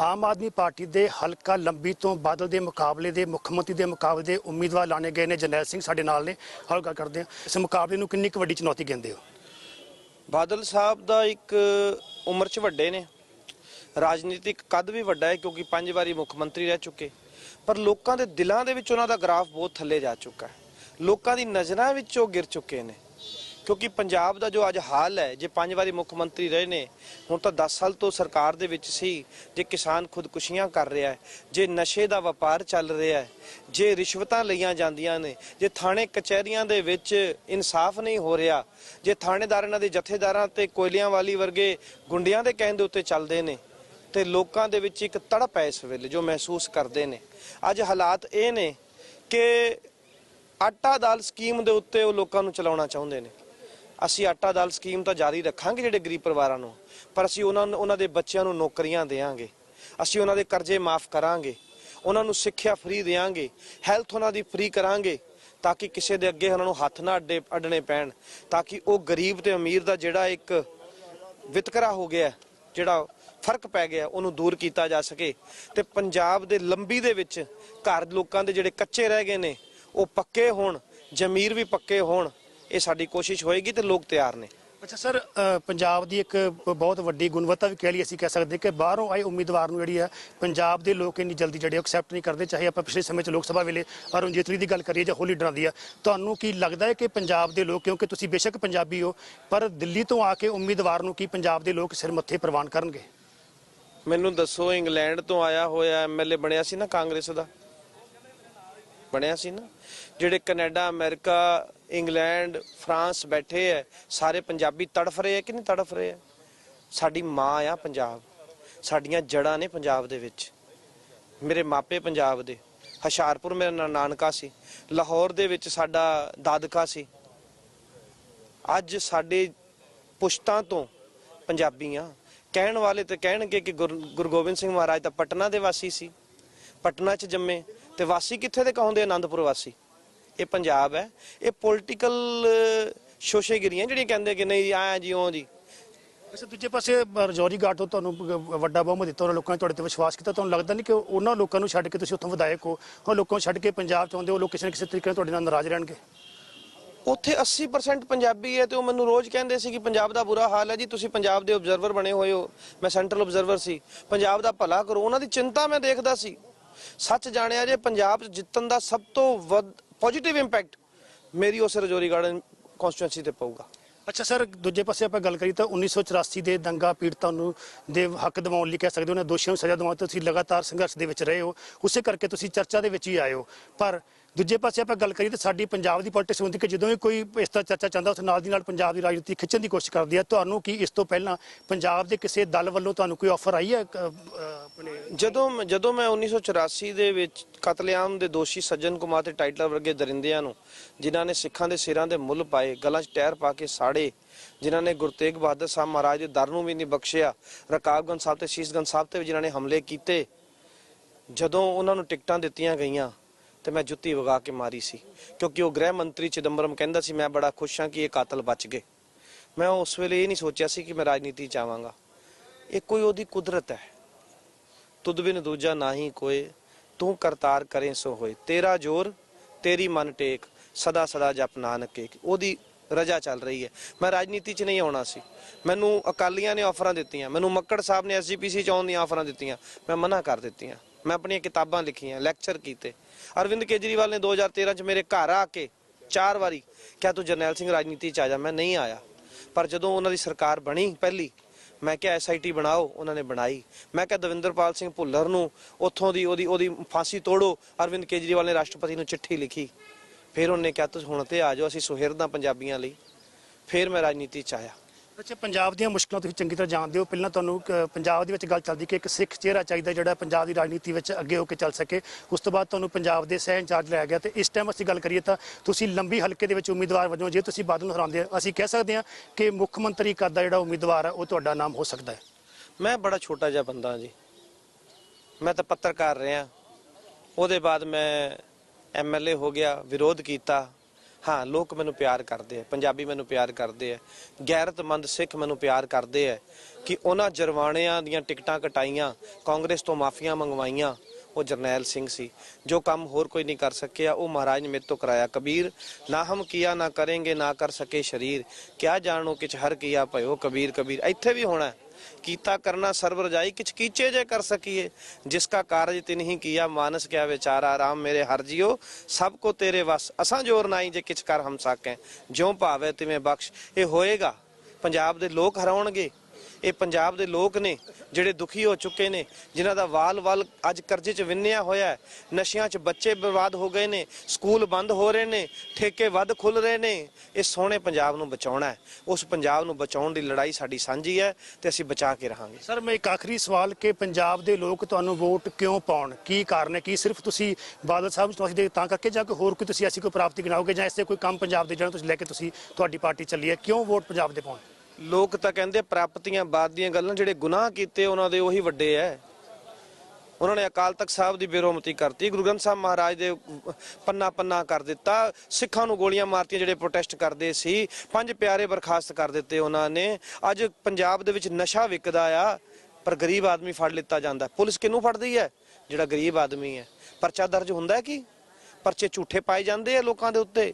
Aam Aadmi party ਦੇ ਹਲਕਾ ਲੰਬੀ ਤੋਂ ਬਾਦਲ ਦੇ ਮੁਕਾਬਲੇ ਦੇ, ਮੁੱਖ ਮੰਤਰੀ ਦੇ ਮੁਕਾਬਲੇ ਦੇ ਉਮੀਦਵਾਰ ਲਾਣੇ ਗਏ ਨੇ। ਜਰਨੈਲ ਸਿੰਘ ਸਾਡੇ ਨਾਲ ਨੇ ਹਲਕਾ ਕਰਦੇ ਹਾਂ। ਇਸ ਮੁਕਾਬਲੇ ਨੂੰ ਕਿੰਨੀ ਕੁ ਵੱਡੀ ਚੁਣੌਤੀ ਕਹਿੰਦੇ ਹੋ? ਬਾਦਲ ਸਾਹਿਬ ਦਾ ਇੱਕ ਉਮਰ 'ਚ ਵੱਡੇ ਨੇ। ਰਾਜਨੀਤਿਕ ਕੱਦ ਵੀ ਵੱਡਾ ਹੈ ਕਿਉਂਕਿ ਪੰਜ ਵਾਰੀ ਮੁੱਖ ਮੰਤਰੀ ਰਹਿ ਚੁੱਕੇ। ਪਰ ਲੋਕਾਂ ਦੇ ਦਿਲਾਂ ਦੇ ਵਿੱਚ ਉਹਨਾਂ ਦਾ ਗ੍ਰਾਫ ਬਹੁਤ ਥੱਲੇ ਜਾ ਚੁੱਕਾ ਹੈ। ਲੋਕਾਂ ਦੀ ਨਜ਼ਰਾਂ ਵਿੱਚ ਉਹ ਗਿਰ ਚੁੱਕੇ ਨੇ। ਕਿਉਂਕਿ ਪੰਜਾਬ ਦਾ ਜੋ ਅੱਜ ਹਾਲ ਹੈ, ਜੇ ਪੰਜ ਵਾਰੀ ਮੁੱਖ ਮੰਤਰੀ ਰਹੇ ਨੇ, ਹੁਣ ਤਾਂ 10 ਸਾਲ ਤੋਂ ਸਰਕਾਰ ਦੇ ਵਿੱਚ ਸੀ, ਜੇ ਕਿਸਾਨ ਖੁਦਕੁਸ਼ੀਆਂ ਕਰ ਰਿਹਾ ਹੈ, ਜੇ ਨਸ਼ੇ ਦਾ ਵਪਾਰ ਚੱਲ ਰਿਹਾ ਹੈ, ਜੇ ਰਿਸ਼ਵਤਾਂ ਲਈਆਂ ਜਾਂਦੀਆਂ ਨੇ, ਜੇ ਥਾਣੇ ਕਚਹਿਰੀਆਂ ਦੇ ਵਿੱਚ ਇਨਸਾਫ ਨਹੀਂ ਹੋ ਰਿਹਾ, ਜੇ ਥਾਣੇਦਾਰ ਇਹਨਾਂ ਦੇ ਜਥੇਦਾਰਾਂ ਤੇ ਕੋਇਲਿਆਂ ਵਾਲੀ ਵਰਗੇ ਗੁੰਡਿਆਂ ਦੇ ਕਹਿਣ ਦੇ ਉੱਤੇ ਚੱਲਦੇ ਨੇ, ਤੇ ਲੋਕਾਂ ਦੇ ਵਿੱਚ ਇੱਕ ਤੜਪ ਹੈ ਇਸ ਵੇਲੇ ਜੋ ਮਹਿਸੂਸ ਕਰਦੇ ਨੇ। ਅੱਜ ਹਾਲਾਤ ਇਹ ਨੇ ਕਿ ਆਟਾ ਦਾਲ ਸਕੀਮ ਦੇ ਉੱਤੇ ਉਹ ਲੋਕਾਂ ਨੂੰ ਚਲਾਉਣਾ ਚਾਹੁੰਦੇ ਨੇ। ਅਸੀਂ ਆਟਾ ਦਾਲ ਸਕੀਮ ਤਾਂ ਜਾਰੀ ਰੱਖਾਂਗੇ ਜਿਹੜੇ ਗਰੀਬ ਪਰਿਵਾਰਾਂ ਨੂੰ, ਪਰ ਅਸੀਂ ਉਹਨਾਂ ਨੂੰ, ਉਹਨਾਂ ਦੇ ਬੱਚਿਆਂ ਨੂੰ ਨੌਕਰੀਆਂ ਦੇਵਾਂਗੇ। ਅਸੀਂ ਉਹਨਾਂ ਦੇ ਕਰਜ਼ੇ ਮਾਫ ਕਰਾਂਗੇ। ਉਹਨਾਂ ਨੂੰ ਸਿੱਖਿਆ ਫ੍ਰੀ ਦੇਵਾਂਗੇ ਹੈਲਥ ਉਹਨਾਂ ਦੀ ਫ੍ਰੀ ਕਰਾਂਗੇ ਤਾਂ ਕਿ ਕਿਸੇ ਦੇ ਅੱਗੇ ਉਹਨਾਂ ਨੂੰ ਹੱਥ ਨਾ ਅੱਡੇ, ਅੱਡਣੇ ਪੈਣ, ਤਾਂ ਕਿ ਉਹ ਗਰੀਬ ਤੇ ਅਮੀਰ ਦਾ ਜਿਹੜਾ ਇੱਕ ਵਿਤਕਰਾ ਹੋ ਗਿਆ, ਜਿਹੜਾ ਫ਼ਰਕ ਪੈ ਗਿਆ, ਉਹਨੂੰ ਦੂਰ ਕੀਤਾ ਜਾ ਸਕੇ। ਤੇ ਪੰਜਾਬ ਦੇ ਲੰਬੀ ਦੇ ਵਿੱਚ ਘਰ ਲੋਕਾਂ ਦੇ ਜਿਹੜੇ ਕੱਚੇ ਰਹਿ ਗਏ ਨੇ, ਉਹ ਪੱਕੇ ਹੋਣ, ਜ਼ਮੀਰ ਵੀ ਪੱਕੇ ਹੋਣ ਇਹ ਸਾਡੀ ਕੋਸ਼ਿਸ਼ ਹੋਏਗੀ ਤੇ ਲੋਕ ਤਿਆਰ ਨੇ। ਅੱਛਾ ਸਰ ਪੰਜਾਬ ਦੀ ਇੱਕ ਬਹੁਤ ਵੱਡੀ ਗੁਣਵੱਤਾ ਵੀ ਕਹਿ ਲਈ ਅਸੀਂ ਕਹਿ ਸਕਦੇ ਕਿ ਬਾਹਰੋਂ ਆਏ ਉਮੀਦਵਾਰ ਨੂੰ ਜਿਹੜੀ ਹੈ ਪੰਜਾਬ ਦੇ ਲੋਕ ਇੰਨੀ ਜਲਦੀ ਜਿਹੜੇ ਐਕਸੈਪਟ ਨਹੀਂ ਕਰਦੇ ਚਾਹੇ ਆਪਾਂ ਪਿਛਲੇ ਸਮੇਂ 'ਚ ਲੋਕ ਸਭਾ ਵੇਲੇ ਅਰੁਣ ਜੇਤਲੀ ਦੀ ਗੱਲ ਕਰੀਏ ਜਾਂ ਹੋਰ ਲੀਡਰਾਂ ਦੀ ਆ ਤੁਹਾਨੂੰ ਕੀ ਲੱਗਦਾ ਹੈ ਕਿ ਪੰਜਾਬ ਦੇ ਲੋਕ ਕਿਉਂਕਿ ਤੁਸੀਂ ਬੇਸ਼ੱਕ ਪੰਜਾਬੀ ਹੋ ਪਰ ਦਿੱਲੀ ਤੋਂ ਆ ਕੇ ਉਮੀਦਵਾਰ ਨੂੰ ਕੀ ਪੰਜਾਬ ਦੇ ਲੋਕ ਸਿਰ ਮੱਥੇ ਪ੍ਰਵਾਨ ਕਰਨਗੇ? ਮੈਨੂੰ ਦੱਸੋ ਇੰਗਲੈਂਡ ਤੋਂ ਆਇਆ ਹੋਇਆ ਐਮਐਲਏ ਬਣਿਆ ਸੀ ਨਾ ਕਾਂਗਰਸ ਦਾ? ਬਣਿਆ ਸੀ ਨਾ? ਜਿਹੜੇ ਕੈਨੇਡਾ ਅਮਰੀਕਾ ਇੰਗਲੈਂਡ, ਫਰਾਂਸ ਬੈਠੇ ਐ, ਸਾਰੇ ਪੰਜਾਬੀ ਤੜਫ ਰਹੇ ਐ ਕਿ ਨਹੀਂ ਤੜਫ ਰਹੇ ਐ? ਸਾਡੀ ਮਾਂ ਆ ਪੰਜਾਬ। ਸਾਡੀਆਂ ਜੜਾਂ ਨੇ ਪੰਜਾਬ ਦੇ ਵਿੱਚ। ਮੇਰੇ ਮਾਪੇ ਪੰਜਾਬ ਦੇ। ਹਸ਼ਾਰਪੁਰ ਮੇਰਾ ਨਾ- ਨਾਨਕਾ ਸੀ। ਲਾਹੌਰ ਦੇ ਵਿੱਚ ਸਾਡਾ ਦਾਦਕਾ ਸੀ। ਅੱਜ ਸਾਡੇ ਪੁਸ਼ਤਾਂ ਤੋਂ ਪੰਜਾਬੀਆਂ ਕਹਿਣ ਵਾਲੇ ਤੇ ਕਹਿਣਗੇ ਕਿ ਗੁਰ- ਗੁਰੂ ਗੋਬਿੰਦ ਸਿੰਘ ਮਹਾਰਾਜ ਤਾਂ ਪਟਨਾ ਦੇ ਵਾਸੀ ਸੀ। ਪਟਨਾ 'ਚ ਜੰਮੇ। ਤੇ ਵਾਸੀ ਕਿੱਥੇ ਦੇ ਕਹੋਂਦੇ ਆਨੰਦਪੁਰ ਵਾਸੀ। ਇਹ ਪੰਜਾਬ ਹੈ ਇਹ ਪੋਲਿਟੀਕਲ ਸ਼ੋਸ਼ੇਗਿਰੀਆਂ ਜਿਹੜੀਆਂ ਕਹਿੰਦੇ ਕਿ ਨਹੀਂ ਜੀ ਆਇਆ ਜੀ ਉਹ ਜੀ। ਅੱਛਾ ਦੂਜੇ ਪਾਸੇ ਰਜੌਰੀ ਗਾਰਡ ਤੋਂ ਤੁਹਾਨੂੰ ਵੱਡਾ ਬਹੁਮਤ ਦਿੱਤਾ ਉਹਨਾਂ ਲੋਕਾਂ ਨੇ ਤੁਹਾਡੇ ਤੇ ਵਿਸ਼ਵਾਸ ਕੀਤਾ ਤੁਹਾਨੂੰ ਲੱਗਦਾ ਨਹੀਂ ਕਿ ਉਹਨਾਂ ਲੋਕਾਂ ਨੂੰ ਛੱਡ ਕੇ ਤੁਸੀਂ ਉੱਥੋਂ ਵਿਧਾਇਕ ਹੋ? ਉਹ ਲੋਕਾਂ ਨੂੰ ਛੱਡ ਕੇ ਪੰਜਾਬ ਚ ਆਉਂਦੇ ਉਹ ਲੋਕ ਕਿਸੇ ਨਾ ਕਿਸੇ ਤਰੀਕੇ ਨਾਲ ਤੁਹਾਡੇ ਨਾਲ ਨਾਰਾਜ਼ ਰਹਿਣਗੇ? ਉੱਥੇ 80% ਪੰਜਾਬੀ ਹੈ ਤੇ ਉਹ ਮੈਨੂੰ ਰੋਜ਼ ਕਹਿੰਦੇ ਸੀ ਕਿ ਪੰਜਾਬ ਦਾ ਬੁਰਾ ਹਾਲ ਹੈ ਜੀ ਤੁਸੀਂ ਪੰਜਾਬ ਦੇ ਆਬਜ਼ਰਵਰ ਬਣੇ ਹੋਏ ਹੋ। ਮੈਂ ਸੈਂਟਰਲ ਆਬਜ਼ਰਵਰ ਸੀ। ਪੰਜਾਬ ਦਾ ਭਲਾ ਕਰੋ ਉਹਨਾਂ ਦੀ ਚਿੰਤਾ ਮੈਂ ਦੇਖਦਾ ਸੀ। ਸੱਚ ਜਾਣਿਆ ਜੇ ਪੰਜਾਬ 'ਚ ਜਿੱਤਣ ਦਾ ਸਭ ਤੋਂ ਵੱਧ ਪੋਜ਼ਿਟਿਵ ਇੰਪੈਕਟ ਮੇਰੀ ਉਸ ਰਜੌਰੀ ਗਾਰਡਨ ਕਨਸਟੀਟੂਐਂਸੀ ਤੇ ਪਊਗਾ। ਅੱਛਾ ਸਰ, ਦੂਜੇ ਪਾਸੇ ਆਪਾਂ ਗੱਲ ਕਰੀ ਤਾਂ 1984 ਦੇ ਦੰਗਾ ਪੀੜਤਾਂ ਨੂੰ ਦੇ ਹੱਕ ਦਿਵਾਉਣ ਲਈ ਕਹਿ ਸਕਦੇ ਹੋ, ਉਹਨਾਂ ਦੋਸ਼ੀਆਂ ਨੂੰ ਸਜ਼ਾ ਦਿਵਾਉਣ ਤੁਸੀਂ ਲਗਾਤਾਰ ਸੰਘਰਸ਼ ਦੇ ਵਿੱਚ ਰਹੇ ਹੋ। ਉਸੇ ਕਰਕੇ ਤੁਸੀਂ ਚਰਚਾ ਦੇ ਵਿੱਚ ਹੀ ਆਏ ਹੋ। ਪਰ ਦੂਜੇ ਪਾਸੇ ਆਪਾਂ ਗੱਲ ਕਰੀਏ ਤਾਂ ਸਾਡੀ ਪੰਜਾਬ ਦੀ ਪੋਲਿਟਿਕਸ ਹੁੰਦੀ ਕਿ ਜਦੋਂ ਵੀ ਕੋਈ ਇਸ ਤਰ੍ਹਾਂ ਚਰਚਾ ਚਾਹੁੰਦਾ ਉਸ ਨਾਲ ਦੀ ਨਾਲ ਪੰਜਾਬ ਦੀ ਰਾਜਨੀਤੀ ਖਿੱਚਣ ਦੀ ਕੋਸ਼ਿਸ਼ ਕਰਦੀ ਹੈ। ਤੁਹਾਨੂੰ ਕੀ ਇਸ ਤੋਂ ਪਹਿਲਾਂ ਪੰਜਾਬ ਦੇ ਕਿਸੇ ਦਲ ਵੱਲੋਂ ਤੁਹਾਨੂੰ ਕੋਈ ਆਫਰ ਆਈ ਹੈ ਜਦੋਂ ਜਦੋਂ ਮੈਂ 1984 ਦੇ ਵਿੱਚ ਕਤਲੇਆਮ ਦੇ ਦੋਸ਼ੀ ਸੱਜਣ ਕੁਮਾਰ ਤੇ ਟਾਈਟਲਰ ਵਰਗੇ ਦਰਿੰਦਿਆਂ ਨੂੰ, ਜਿਨ੍ਹਾਂ ਨੇ ਸਿੱਖਾਂ ਦੇ ਸਿਰਾਂ ਦੇ ਮੁੱਲ ਪਾਏ, ਗਲਾਂ 'ਚ ਟਾਇਰ ਪਾ ਕੇ ਸਾੜੇ, ਜਿਨ੍ਹਾਂ ਨੇ ਗੁਰੂ ਤੇਗ ਬਹਾਦਰ ਸਾਹਿਬ ਮਹਾਰਾਜ ਦੇ ਦਰ ਨੂੰ ਵੀ ਨਹੀਂ ਬਖਸ਼ਿਆ ਰਕਾਬਗੰਜ ਸਾਹਿਬ ਤੇ ਸ਼ੀਸ਼ਗੰਜ ਸਾਹਿਬ ਤੇ ਜਿਨ੍ਹਾਂ ਨੇ ਹਮਲੇ ਕੀਤੇ, ਜਦੋਂ ਉਹਨਾਂ ਨੂੰ ਟਿਕਟਾਂ ਦਿੱਤੀਆਂ ਗਈਆਂ ਤੇ ਮੈਂ ਜੁੱਤੀ ਵਗਾ ਕੇ ਮਾਰੀ ਸੀ। ਕਿਉਂਕਿ ਉਹ ਗ੍ਰਹਿ ਮੰਤਰੀ ਚਿਦੰਬਰਮ ਕਹਿੰਦਾ ਸੀ, ਮੈਂ ਬੜਾ ਖੁਸ਼ ਹਾਂ ਕਿ ਇਹ ਕਾਤਲ ਬਚ ਗਏ। ਮੈਂ ਉਸ ਵੇਲੇ ਇਹ ਨਹੀਂ ਸੋਚਿਆ ਸੀ ਕਿ ਮੈਂ ਰਾਜਨੀਤੀ ਚ ਆਵਾਂਗਾ। ਇਹ ਕੋਈ ਉਹਦੀ ਕੁਦਰਤ ਹੈ। ਤੁਧ ਬਿਨ ਦੂਜਾ ਨਾਹੀ ਕੋਈ ਤੂੰ ਕਰਤਾਰ ਕਰੇ ਸੋ ਹੋਏ। ਤੇਰਾ ਜੋਰ, ਤੇਰੀ ਮਨ ਟੇਕ, ਸਦਾ ਸਦਾ ਜਪ ਨਾਨਕ ਏਕ। ਉਹਦੀ ਰਜਾ ਚੱਲ ਰਹੀ ਹੈ। ਮੈਂ ਰਾਜਨੀਤੀ 'ਚ ਨਹੀਂ ਆਉਣਾ ਸੀ। ਮੈਨੂੰ ਅਕਾਲੀਆਂ ਨੇ ਆਫਰਾਂ ਦਿੱਤੀਆਂ। ਮੈਨੂੰ ਮੱਕੜ ਸਾਹਿਬ ਨੇ ਐਸਜੀਪੀਸੀ 'ਚ ਆਉਣ ਦੀਆਂ ਆਫਰਾਂ ਦਿੱਤੀਆਂ। ਮੈਂ ਮਨਾ ਕਰ ਦਿੱਤੀਆਂ। ਮੈਂ ਆਪਣੀਆਂ ਕਿਤਾਬਾਂ ਲਿਖੀਆਂ ਲੈਕਚਰ ਕੀਤੇ। ਅਰਵਿੰਦ ਕੇਜਰੀਵਾਲ ਨੇ 2013 'ਚ ਮੇਰੇ ਘਰ ਆ ਕੇ ਚਾਰ ਵਾਰੀ ਕਿਹਾ, ਤੂੰ ਜਰਨੈਲ ਸਿੰਘ ਰਾਜਨੀਤੀ 'ਚ ਆ ਜਾ। ਮੈਂ ਨਹੀਂ ਆਇਆ। ਪਰ ਜਦੋਂ ਉਹਨਾਂ ਦੀ ਸਰਕਾਰ ਬਣੀ ਪਹਿਲੀ, ਮੈਂ ਕਿਹਾ ਐਸਆਈਟੀ ਬਣਾਓ। ਉਹਨਾਂ ਨੇ ਬਣਾਈ। ਮੈਂ ਕਿਹਾ, ਦਵਿੰਦਰਪਾਲ ਸਿੰਘ ਭੁੱਲਰ ਨੂੰ ਉੱਥੋਂ ਦੀ ਉਹਦੀ ਉਹਦੀ ਫਾਂਸੀ ਤੋੜੋ। ਅਰਵਿੰਦ ਕੇਜਰੀਵਾਲ ਨੇ ਰਾਸ਼ਟਰਪਤੀ ਨੂੰ ਚਿੱਠੀ ਲਿਖੀ। ਫਿਰ ਉਹਨੇ ਕਿਹਾ ਤੁਸੀਂ ਹੁਣ ਤੇ ਆ ਜਾਓ, ਅਸੀਂ ਸੁਹਿਰਦਾਂ ਪੰਜਾਬੀਆਂ ਲਈ। ਫਿਰ ਮੈਂ ਰਾਜਨੀਤੀ ਚ ਆਇਆ। ਅੱਛਾ ਪੰਜਾਬ ਦੀਆਂ ਮੁਸ਼ਕਲਾਂ ਤੁਸੀਂ ਚੰਗੀ ਤਰ੍ਹਾਂ ਜਾਣਦੇ ਹੋ। ਪਹਿਲਾਂ ਤੁਹਾਨੂੰ ਅ, ਪੰਜਾਬ ਦੇ ਵਿੱਚ ਗੱਲ ਚੱਲਦੀ ਕਿ ਇੱਕ ਸਿੱਖ ਚਿਹਰਾ ਚਾਹੀਦਾ ਜਿਹੜਾ ਪੰਜਾਬ ਦੀ ਰਾਜਨੀਤੀ ਵਿੱਚ ਅੱਗੇ ਹੋ ਕੇ ਚੱਲ ਸਕੇ। ਉਸ ਤੋਂ ਬਾਅਦ ਤੁਹਾਨੂੰ ਪੰਜਾਬ ਦੇ ਸਹਿ ਇੰਚਾਰਜ ਲਿਆ ਗਿਆ ਤੇ ਇਸ ਟਾਈਮ ਅਸੀਂ ਗੱਲ ਕਰੀਏ ਤਾਂ ਤੁਸੀਂ ਲੰਬੀ ਹਲਕੇ ਦੇ ਵਿੱਚ ਉਮੀਦਵਾਰ ਵਜੋਂ ਜੇ ਤੁਸੀਂ ਬਾਦਲ ਨੂੰ ਹਰਾਉਂਦੇ ਹੋ ਅਸੀਂ ਕਹਿ ਸਕਦੇ ਹਾਂ ਕਿ ਮੁੱਖ ਮੰਤਰੀ ਪਦ ਦਾ ਜਿਹੜਾ ਉਮੀਦਵਾਰ ਹੈ ਉਹ ਤੁਹਾਡਾ ਨਾਮ ਹੋ ਸਕਦਾ ਹੈ। ਮੈਂ ਬੜਾ ਛੋਟਾ ਜਿਹਾ ਬੰਦਾ ਜੀ। ਮੈਂ ਤਾਂ ਪੱਤਰਕਾਰ ਰਿਹਾ। ਉਹਦੇ ਬਾਅਦ ਮੈਂ ਐਮਐਲਏ ਹੋ ਗਿਆ ਵਿਰੋਧ ਕੀਤਾ। ਹਾਂ, ਲੋਕ ਮੈਨੂੰ ਪਿਆਰ ਕਰਦੇ ਆ, ਪੰਜਾਬੀ ਮੈਨੂੰ ਪਿਆਰ ਕਰਦੇ ਆ, ਗੈਰਤਮੰਦ ਸਿੱਖ ਮੈਨੂੰ ਪਿਆਰ ਕਰਦੇ ਆ ਕਿ ਉਹਨਾਂ ਜਰਵਾਣਿਆਂ ਦੀਆਂ ਟਿਕਟਾਂ ਕਟਾਈਆਂ, ਕਾਂਗਰਸ ਤੋਂ ਮਾਫੀਆਂ ਮੰਗਵਾਈਆਂ, ਉਹ ਜਰਨੈਲ ਸਿੰਘ ਸੀ। ਜੋ ਕੰਮ ਹੋਰ ਕੋਈ ਨਹੀਂ ਕਰ ਸਕਿਆ, ਉਹ ਮਹਾਰਾਜ ਨੇ ਮੇਰੇ ਤੋਂ ਕਰਾਇਆ। ਕਬੀਰ, ਨਾ ਹਮ ਕੀਆ, ਨਾ ਕरेंगे ਨਾ ਕਰ ਸਕੇ ਸ਼ਰੀਰ। ਕਿਆ ਜਾਣੋ ਕਿਛ ਹਰ ਕੀਆ ਭਇਓ ਕਬੀਰ ਕਬੀਰ, ਇੱਥੇ ਵੀ ਹੋਣਾ। ਕੀਤਾ ਕਰਨਾ ਸਰਬ ਰਜਾਈ ਕਿਛ ਕੀਚੇ ਜੇ ਕਰ ਸਕੀਏ। ਜਿਸਕਾ ਕਾਰਜ ਤਿਨ ਹੀ ਕੀਆ, ਮਾਨਸ ਕਿਆ ਵਿਚਾਰਾ, ਰਾਮ ਮੇਰੇ ਹਰ ਜਿਓ ਸਭ ਕੋ ਤੇਰੇ ਵਸ, ਅਸਾਂ ਜੋਰ ਨਾਈ ਜੇ ਕਿਛ ਕਰ ਹਮ ਸਾਕੈ। ਜਿਉ ਭਾਵੇ ਤਿਵੇਂ ਬਖਸ਼, ਇਹ ਹੋਏਗਾ। ਪੰਜਾਬ ਦੇ ਲੋਕ ਹਰਾਉਣਗੇ। ਇਹ ਪੰਜਾਬ ਦੇ ਲੋਕ ਨੇ ਜਿਹੜੇ ਦੁਖੀ ਹੋ ਚੁੱਕੇ ਨੇ, ਜਿਨ੍ਹਾਂ ਦਾ ਵਾਲ-ਵਾਲ ਅੱਜ ਕਰਜ਼ੇ 'ਚ ਵਿੰਨਿਆ ਹੋਇਆ ਹੈ। ਨਸ਼ਿਆਂ 'ਚ ਬੱਚੇ ਬਰਬਾਦ ਹੋ ਗਏ ਨੇ, ਸਕੂਲ ਬੰਦ ਹੋ ਰਹੇ ਨੇ, ਠੇਕੇ ਵੱਧ ਖੁੱਲ ਰਹੇ ਨੇ। ਇਹ ਸੋਹਣੇ ਪੰਜਾਬ ਨੂੰ ਬਚਾਉਣਾ ਹੈ। ਉਸ ਪੰਜਾਬ ਨੂੰ ਬਚਾਉਣ ਦੀ ਲੜਾਈ ਸਾਡੀ ਸਾਂਝੀ ਹੈ ਤੇ ਅਸੀਂ ਬਚਾ ਕੇ ਰਹਾਂਗੇ। ਸਰ, ਮੈਂ ਇੱਕ ਆਖਰੀ ਸਵਾਲ ਕਿ ਪੰਜਾਬ ਦੇ ਲੋਕ ਤੁਹਾਨੂੰ ਵੋਟ ਕਿਉਂ ਪਾਉਣ? ਕੀ ਕਾਰਨ ਹੈ? ਕੀ ਸਿਰਫ ਤੁਸੀਂ ਬਾਦਲ ਸਾਹਿਬ ਤੁਸੀਂ ਦੇ ਤਾਂ ਕਰਕੇ ਜਾਂ ਕੋਈ ਹੋਰ ਕੋਈ ਤੁਸੀਂ ਐਸੀ ਕੋਈ ਪ੍ਰਾਪਤੀ ਗਿਣਾਓਗੇ ਜਾਂ ਐਸੇ ਕੋਈ ਕੰਮ ਪੰਜਾਬ ਦੇ ਜਿਹੜਾ ਤੁਸੀਂ ਲੈ ਕੇ ਤੁਸੀਂ ਤੁਹਾਡੀ ਪਾਰਟੀ ਚੱਲੀ ਹੈ? ਕਿਉਂ ਵੋਟ ਪੰਜਾਬ ਦੇ ਪਾਉਣ? ਲੋਕ ਤਾਂ ਕਹਿੰਦੇ ਪ੍ਰਾਪਤੀਆਂ ਬਾਦ ਦੀਆਂ ਗੱਲਾਂ, ਜਿਹੜੇ ਗੁਨਾਹ ਕੀਤੇ ਉਹਨਾਂ ਦੇ ਉਹੀ ਵੱਡੇ ਐ। ਉਹਨਾਂ ਨੇ ਅਕਾਲ ਤਖਤ ਸਾਹਿਬ ਦੀ ਬੇਰੋਮਤੀ ਕਰਤੀ, ਗੁਰੂ ਗ੍ਰੰਥ ਸਾਹਿਬ ਮਹਾਰਾਜ ਦੇ ਪੰਨਾ ਪੰਨਾ ਕਰ ਦਿੱਤਾ, ਸਿੱਖਾਂ ਨੂੰ ਗੋਲੀਆਂ ਮਾਰਤੀਆਂ ਜਿਹੜੇ ਪ੍ਰੋਟੈਸਟ ਕਰਦੇ ਸੀ, ਪੰਜ ਪਿਆਰੇ ਬਰਖਾਸਤ ਕਰ ਦਿੱਤੇ ਉਹਨਾਂ ਨੇ। ਅੱਜ ਪੰਜਾਬ ਦੇ ਵਿੱਚ ਨਸ਼ਾ ਵਿਕਦਾ ਆ, ਪਰ ਗਰੀਬ ਆਦਮੀ ਫੜ ਲਿੱਤਾ ਜਾਂਦਾ। ਪੁਲਿਸ ਕਿਹਨੂੰ ਫੜਦੀ ਹੈ ਜਿਹੜਾ ਗਰੀਬ ਆਦਮੀ ਹੈ ਪਰਚਾ ਦਰਜ ਹੁੰਦਾ ਹੈ ਕੀ? ਪਰਚੇ ਝੂਠੇ ਪਾਏ ਜਾਂਦੇ ਆ ਲੋਕਾਂ ਦੇ ਉੱਤੇ।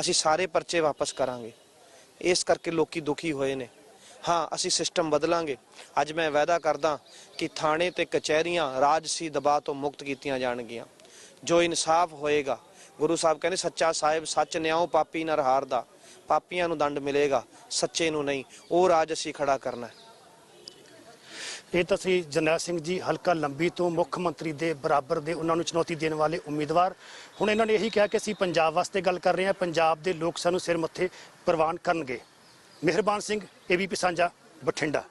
ਅਸੀਂ ਸਾਰੇ ਪਰਚੇ ਵਾਪਸ ਕਰਾਂਗੇ। ਇਸ ਕਰਕੇ ਲੋਕੀ ਦੁਖੀ ਹੋਏ ਨੇ। ਹਾਂ, ਅਸੀਂ ਸਿਸਟਮ ਬਦਲਾਂਗੇ। ਅੱਜ ਮੈਂ ਵਾਅਦਾ ਕਰਦਾ ਕਿ ਥਾਣੇ ਤੇ ਕਚਹਿਰੀਆਂ ਰਾਜਸੀ ਦਬਾਅ ਤੋਂ ਮੁਕਤ ਕੀਤੀਆਂ ਜਾਣਗੀਆਂ। ਜੋ ਇਨਸਾਫ ਹੋਏਗਾ, ਗੁਰੂ ਸਾਹਿਬ ਕਹਿੰਦੇ, ਸੱਚਾ ਸਾਹਿਬ, ਸੱਚ ਨਿਆਓ ਪਾਪੀ ਨਰ ਹਾਰਦਾ। ਪਾਪੀਆਂ ਨੂੰ ਦੰਡ ਮਿਲੇਗਾ, ਸੱਚੇ ਨੂੰ ਨਹੀਂ। ਉਹ ਰਾਜ ਅਸੀਂ ਖੜਾ ਕਰਨਾ ਹੈ। ਇਹ ਤਾਂ ਸੀ ਜਰਨੈਲ ਸਿੰਘ ਜੀ ਹਲਕਾ ਲੰਬੀ ਤੋਂ ਮੁੱਖ ਮੰਤਰੀ ਦੇ ਬਰਾਬਰ ਦੇ ਉਹਨਾਂ ਨੂੰ ਚੁਣੌਤੀ ਦੇਣ ਵਾਲੇ ਉਮੀਦਵਾਰ। ਹੁਣ ਇਹਨਾਂ ਨੇ ਇਹੀ ਕਿਹਾ ਕਿ ਅਸੀਂ ਪੰਜਾਬ ਵਾਸਤੇ ਗੱਲ ਕਰ ਰਹੇ ਹਾਂ, ਪੰਜਾਬ ਦੇ ਲੋਕ ਸਾਨੂੰ ਸਿਰ ਮੱਥੇ ਪ੍ਰਵਾਨ ਕਰਨਗੇ। ਮਿਹਰਬਾਨ ਸਿੰਘ ਏਬੀਪੀ ਸਾਂਝਾ, ਬਠਿੰਡਾ।